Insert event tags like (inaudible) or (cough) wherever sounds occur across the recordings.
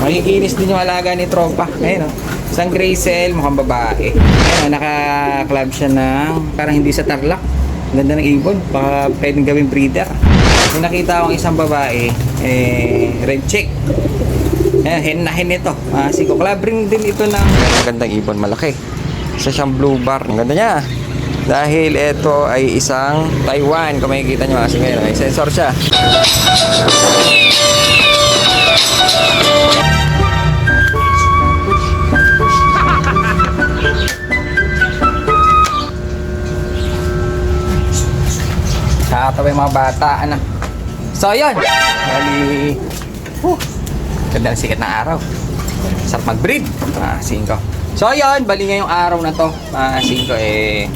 Makikinis din yung alaga ni Tropa. Ayun oh. Isang gray cell, mukhang babae. Ayun, oh, naka-club siya ng parang hindi sa tarlac. Ang Ganda ng ibon. Baka pwedeng gawing breeder. May nakita akong isang babae, eh, red check. Ayan, hen na hen ito. Ah, si Clubbring din ito ng magandang ibon, malaki. Isa siyang blue bar. Ang ganda niya. Dahil ito ay isang Taiwan. Kung makikita niyo kasi ngayon, may sensor siya. Nakakatawa yung mga bata, ano. So, yun. Bali, uh, ganda ng sikat ng araw. Sarap mag-breed. Ah, singko. So, yun. Bali ngayong araw na to, ah, singko, eh,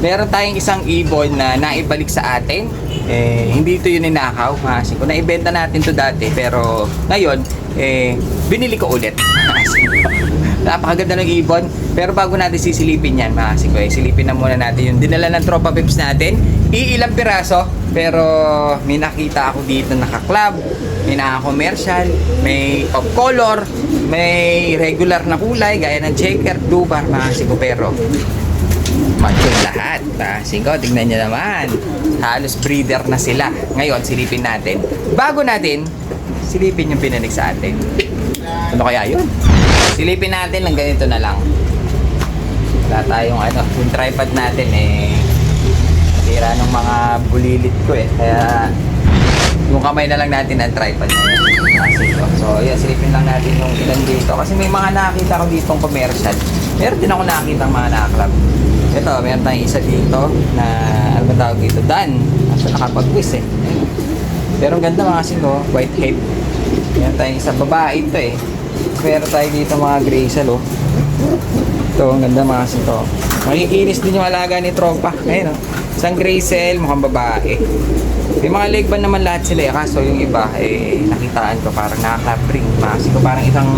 meron tayong isang ibon na naibalik sa atin. Eh, hindi ito yun ninakaw. Ah, singko. Naibenta natin to dati, pero ngayon, eh, binili ko ulit. (laughs) Napakaganda ng ibon. Pero bago natin sisilipin yan, mga singko, eh, silipin na muna natin yung dinala ng tropa pips natin. Iilang piraso, pero may nakita ako dito naka-club, may naka-commercial, may pop color, may regular na kulay, gaya ng checker, blue bar, mga singko, macho lahat. Ah, singko, tingnan nyo naman. Halos breeder na sila. Ngayon, silipin natin. Bago natin, silipin yung pinanig sa atin. Ano kaya yun? Silipin natin ng ganito na lang. Wala tayong ano, yung tripod natin eh, tira ng mga bulilit ko eh. Kaya, yung kamay na lang natin ang tripod na yun. So, yun, silipin lang natin yung ilan dito. Kasi may mga nakakita ko ditong commercial. Meron din ako nakakita mga nakaklab. Ito, meron tayong isa dito na, ano ba tawag dito? Dan. Asa nakapag-quiz eh. Pero ang ganda mga singko, white head. Meron tayong isa babae ito eh. Meron tayo dito mga gray cell oh. Ito, ang ganda mga singko. Makikinis din yung alaga ni Tropa. Ayun oh. Isang gray cell, mukhang babae. May mga leg band naman lahat sila eh. Kaso yung iba, eh, nakitaan ko parang nakaka-bring. Mga singko, parang isang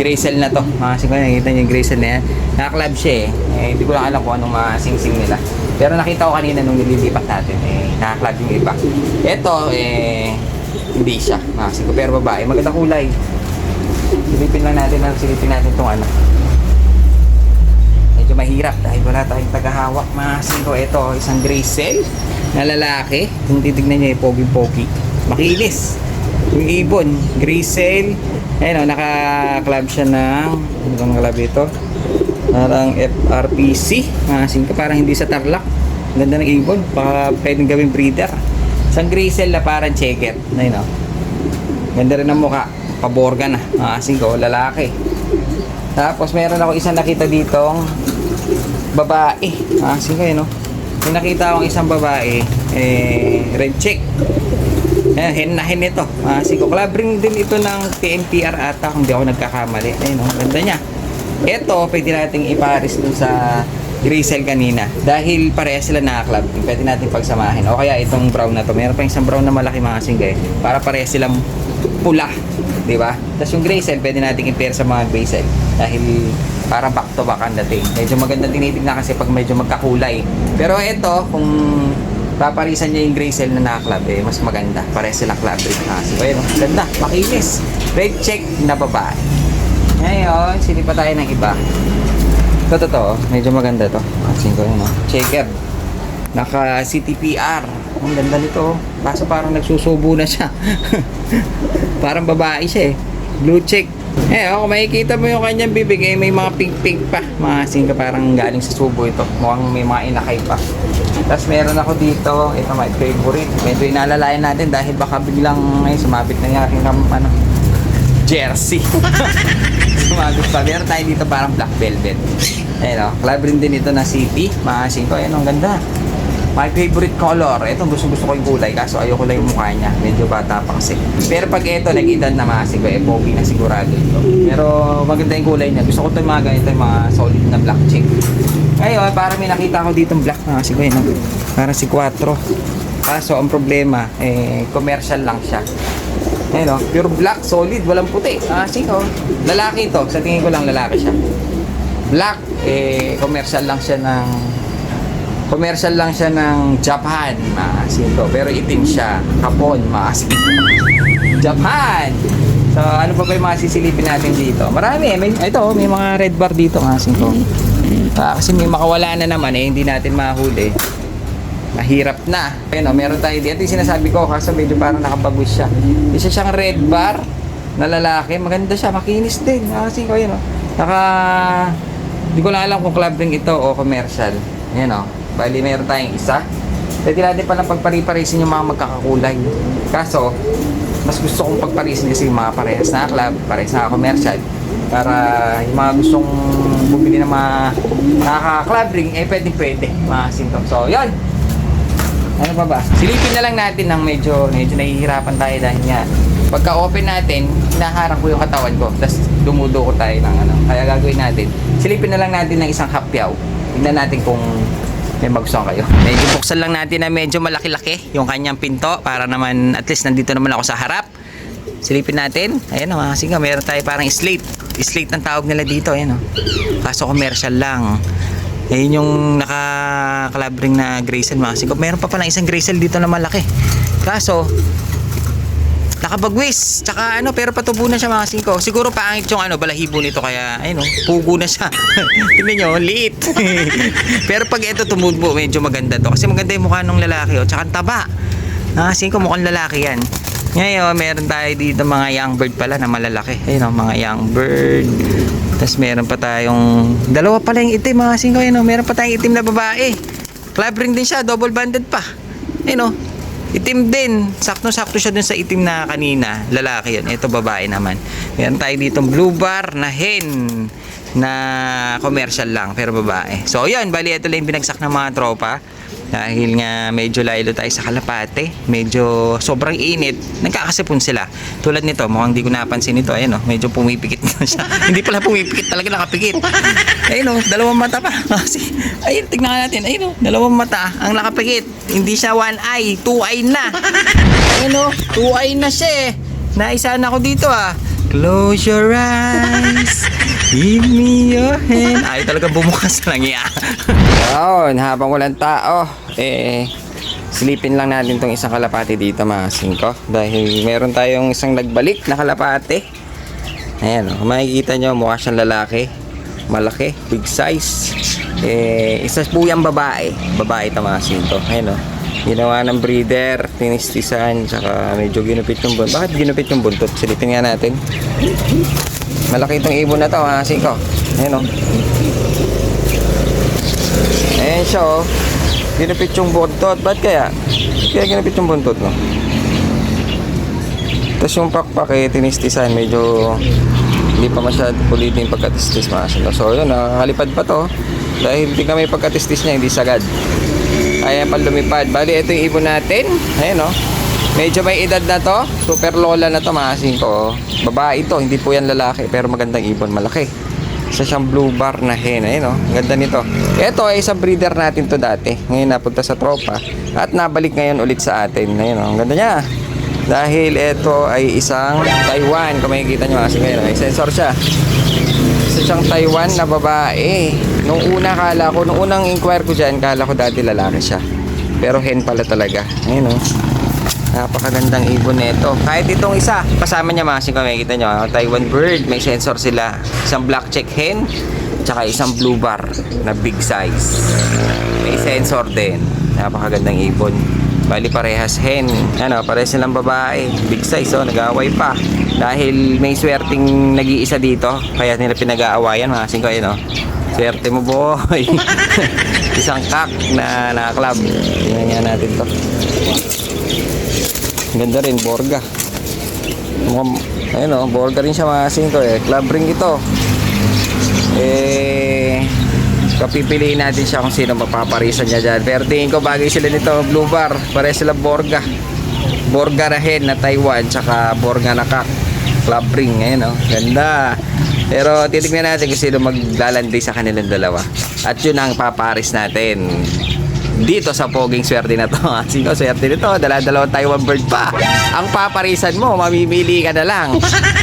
gray na to. Mga singko, nakikita niyo yung gray na yan. Naka-club siya eh. eh. Hindi ko lang alam kung anong mga sing-sing nila. Pero nakita ko kanina nung nililipat natin, eh, naka-club yung iba. Ito, eh, hindi siya. Mga singko, pero babae. Maganda kulay. Silipin lang natin, silipin natin itong ano. Medyo mahirap dahil wala tayong tagahawak mga singko. Ito, isang gray cell na lalaki. Kung titignan niyo, eh, pogi-pogi. Makilis. Yung ibon, gray cell. Ayun o, naka-club siya ng, ano bang club ito? Parang FRPC. Mga singko, parang hindi sa tarlac. Ganda ng ibon. Baka pwedeng gawing breeder. Isang gray cell na parang checker. Ayun o. Ganda rin ang mukha. Paborga na. Mga singko, lalaki. Tapos meron ako isang nakita ditong babae. Ah, sige no. May nakita akong isang babae, eh, red check. Ayan, hen na hen ito. Ah, sige, clubbing din ito ng TNPR ata kung di ako nagkakamali. Ayun no, ganda niya. Ito, pwede nating ipares dun sa Grisel kanina. Dahil parehas sila naka-club, pwede natin pagsamahin. O kaya itong brown na to. Meron pa isang brown na malaki mga singay. Para parehas silang pula. Di ba? Tapos yung gray cell, pwede natin i-pair sa mga gray cell. Dahil para back to back ang dating. Medyo maganda tinitignan kasi pag medyo magkakulay. Pero ito, kung paparisan niya yung gray cell na naka-club, eh, mas maganda. Parehas sila club rin. Ah, so, ayun, ganda. Makinis. Red check na babae. Ngayon, sinipa tayo ng iba. Ito, totoo. Medyo maganda to. Pansin ko yun, no? Checker. Naka CTPR. Ang ganda nito. oh. Kaso parang nagsusubo na siya. (laughs) parang babae siya eh. Blue check. Eh, oh, makikita mo yung kanyang bibig, eh, may mga pink-pink pa. Mga singka parang galing sa subo ito. Mukhang may mga inakay pa. Tapos meron ako dito, ito my favorite. Medyo inalalayan natin dahil baka biglang ay sumabit na yung aking ano, jersey. (laughs) sumabit pa. Meron tayo dito parang black velvet. Ayun o, club rin din ito na city. Mga 5. Ayun, ang ganda. My favorite color. Ito, gusto gusto ko yung kulay. Kaso ayoko lang yung mukha niya. Medyo bata pa kasi. Pero pag ito, nag-edad na 5. Eh, pogi na sigurado ito. Pero maganda yung kulay niya. Gusto ko ito mga ganito, yung mga solid na black chick. Ngayon, para may nakita ko dito black na kasi no? Para si 4. Kaso, ang problema, eh, commercial lang siya. Ayun o, pure black, solid, walang puti. Ah, sige oh. Lalaki ito. Sa tingin ko lang lalaki siya. Black, eh, commercial lang siya ng Commercial lang siya ng Japan, maasin to. Pero itim siya. Hapon, maasin. (laughs) Japan! So, ano pa ba yung mga sisilipin natin dito? Marami. May, ito, may mga red bar dito, maasin to. Ah, kasi may makawala na naman eh, hindi natin mahuli. Mahirap na. Ayun o, meron tayo dito. Ito yung sinasabi ko, kaso medyo parang nakapagwis siya. Isa siyang red bar na lalaki. Maganda siya, makinis din. Kasi ko, yun o. Naka... Hindi ko lang alam kung club ring ito o commercial. Ayan o. Bali, meron tayong isa. Pwede natin palang pagpari-parisin yung mga magkakakulay. Kaso, mas gusto kong pagparisin kasi yung mga parehas na club, parehas na commercial. Para yung mga gustong bumili ng mga nakaka-club ring, eh pwede pwede mga sintom. So, yun. Ano pa ba? Silipin na lang natin ng medyo, medyo nahihirapan tayo dahil nga pagka open natin, hinaharang ko yung katawan ko. Tapos dumuduko tayo ng ano. Kaya gagawin natin, silipin na lang natin ng isang hapyaw. Tingnan natin kung may magustuhan kayo. Medyo buksan lang natin na medyo malaki-laki yung kanyang pinto para naman at least nandito naman ako sa harap. Silipin natin. Ayan o, kasi nga meron tayo parang slate. Slate ng tawag nila dito. Ayan o. Kaso commercial lang. Ayun yung naka-club ring na Grayson mga singko. Meron pa palang isang Grayson dito na malaki. Kaso, nakabagwis. Tsaka ano, pero patubo na siya mga singko. Siguro paangit yung ano, balahibo nito kaya, ayun o, pugo na siya. (laughs) Tingnan nyo, liit. (laughs) pero pag ito tumubo, medyo maganda to. Kasi maganda yung mukha ng lalaki o. Tsaka ang taba. Ah, singko mukhang lalaki yan. Ngayon, meron tayo dito mga young bird pala na malalaki. Ayun o, mga young bird. Tapos meron pa tayong dalawa pala yung itim mga singko yun oh. Meron pa tayong itim na babae. Club ring din siya, double banded pa. Ayun oh. Itim din. Sakto-sakto siya dun sa itim na kanina. Lalaki yun. Ito babae naman. Meron tayo dito blue bar na hen na commercial lang pero babae. So yun, bali ito lang yung binagsak ng mga tropa. Dahil nga medyo laylo tayo sa Kalapate, medyo sobrang init, nagkakasipon sila. Tulad nito, mukhang di ko napansin ito, ayun oh, medyo pumipikit na siya. (laughs) Hindi pala pumipikit, talaga nakapikit. Ayun oh, dalawang mata pa. (laughs) Kasi, ayun, tignan natin, ayun oh, dalawang mata ang nakapikit. Hindi siya one eye, two eye na. Ayun oh, two eye na siya eh. Naisa na ako dito ah. Close your eyes. Give me your hand. Ay, talaga bumukas lang iya. Yun, habang walang tao, eh, silipin lang natin tong isang kalapati dito mga singko. Dahil meron tayong isang nagbalik na kalapati. Ayan, oh, makikita nyo, mukha siyang lalaki. Malaki, big size. Eh, isa po yung babae. Babae ito mga singko. Ayan, oh. Ginawa ng breeder, tinistisan, tsaka medyo ginupit yung buntot. Bakit ginupit yung buntot? Silipin nga natin. Malaki itong ibon na to, mga singko. Ayan, oh. Ayan siya oh. Ginupit yung buntot. Ba't kaya? Kaya ginupit yung buntot no? Tapos yung pakpak eh, tinistisan. Medyo hindi pa masyado pulitin yung pagkatistis mga sino. So yun, nakakalipad pa to. Dahil hindi kami pagkatistis niya, hindi sagad. Ayan pa lumipad. Bali, ito yung ibon natin. Ayan oh. Medyo may edad na to. Super lola na to mga singko. Babae ito, hindi po yan lalaki. Pero magandang ibon, malaki. Isa siyang blue bar na hen. Ayun oh, ang ganda nito. Ito ay isang breeder natin to dati. Ngayon napunta sa tropa. At nabalik ngayon ulit sa atin. Oh, ang ganda niya. Dahil ito ay isang Taiwan. Kung makikita nyo kasi ngayon, may sensor siya. Isa siyang Taiwan na babae. Nung una kala ko, nung unang inquire ko dyan, kala ko dati lalaki siya. Pero hen pala talaga. Ayun oh. Napakagandang ibon nito. Kahit itong isa, kasama niya mga kung makikita nyo, ah, Taiwan bird, may sensor sila. Isang black check hen, tsaka isang blue bar na big size. May sensor din. Napakagandang ibon. Bali parehas hen. Ano, parehas silang babae. Big size, oh, nag-aaway pa. Dahil may swerting nag-iisa dito, kaya nila pinag-aawayan mga singko, ayun, oh. Swerte mo boy. (laughs) Isang kak na naka-club. Tingnan nga natin to. Ganda rin, Borga. Mukhang, ayun o, Borga rin siya mga singko eh. Club ring ito. Eh, kapipiliin natin siya kung sino mapaparisan niya dyan. Pero tingin ko bagay sila nito, Blue Bar. Pare sila Borga. Borga na hen na Taiwan, tsaka Borga na kak. Club ring, ayun o. Ganda. Pero titignan natin kung sino maglalandi sa kanilang dalawa. At yun ang paparis natin. dito sa poging swerte na to. (laughs) Sino swerte nito? Dala-dalawang Taiwan bird pa. Ang paparisan mo, mamimili ka na lang.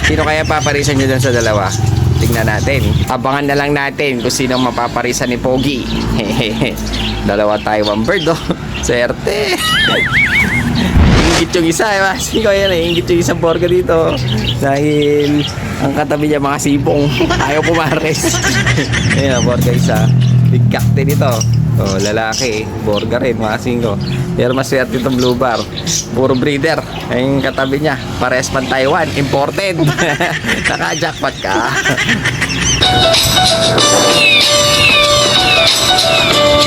Sino kaya paparisan nyo dun sa dalawa? Tingnan natin. Abangan na lang natin kung sino mapaparisan ni Pogi. (laughs) Dalawa Taiwan bird, oh. (laughs) Swerte. Ingit yung isa, eh. Masin ko yan, eh. Ingit yung isang borga dito. Dahil ang katabi niya mga sipong. Ayaw pumares. (laughs) Ayun, borga isa. Big cacti dito. Oh, lalaki. Borga rin, mga singko. Pero maswerte itong blue bar. Puro breeder. Yung katabi niya. Pares pan Taiwan. Imported. (laughs) Naka-jackpot ka. (laughs)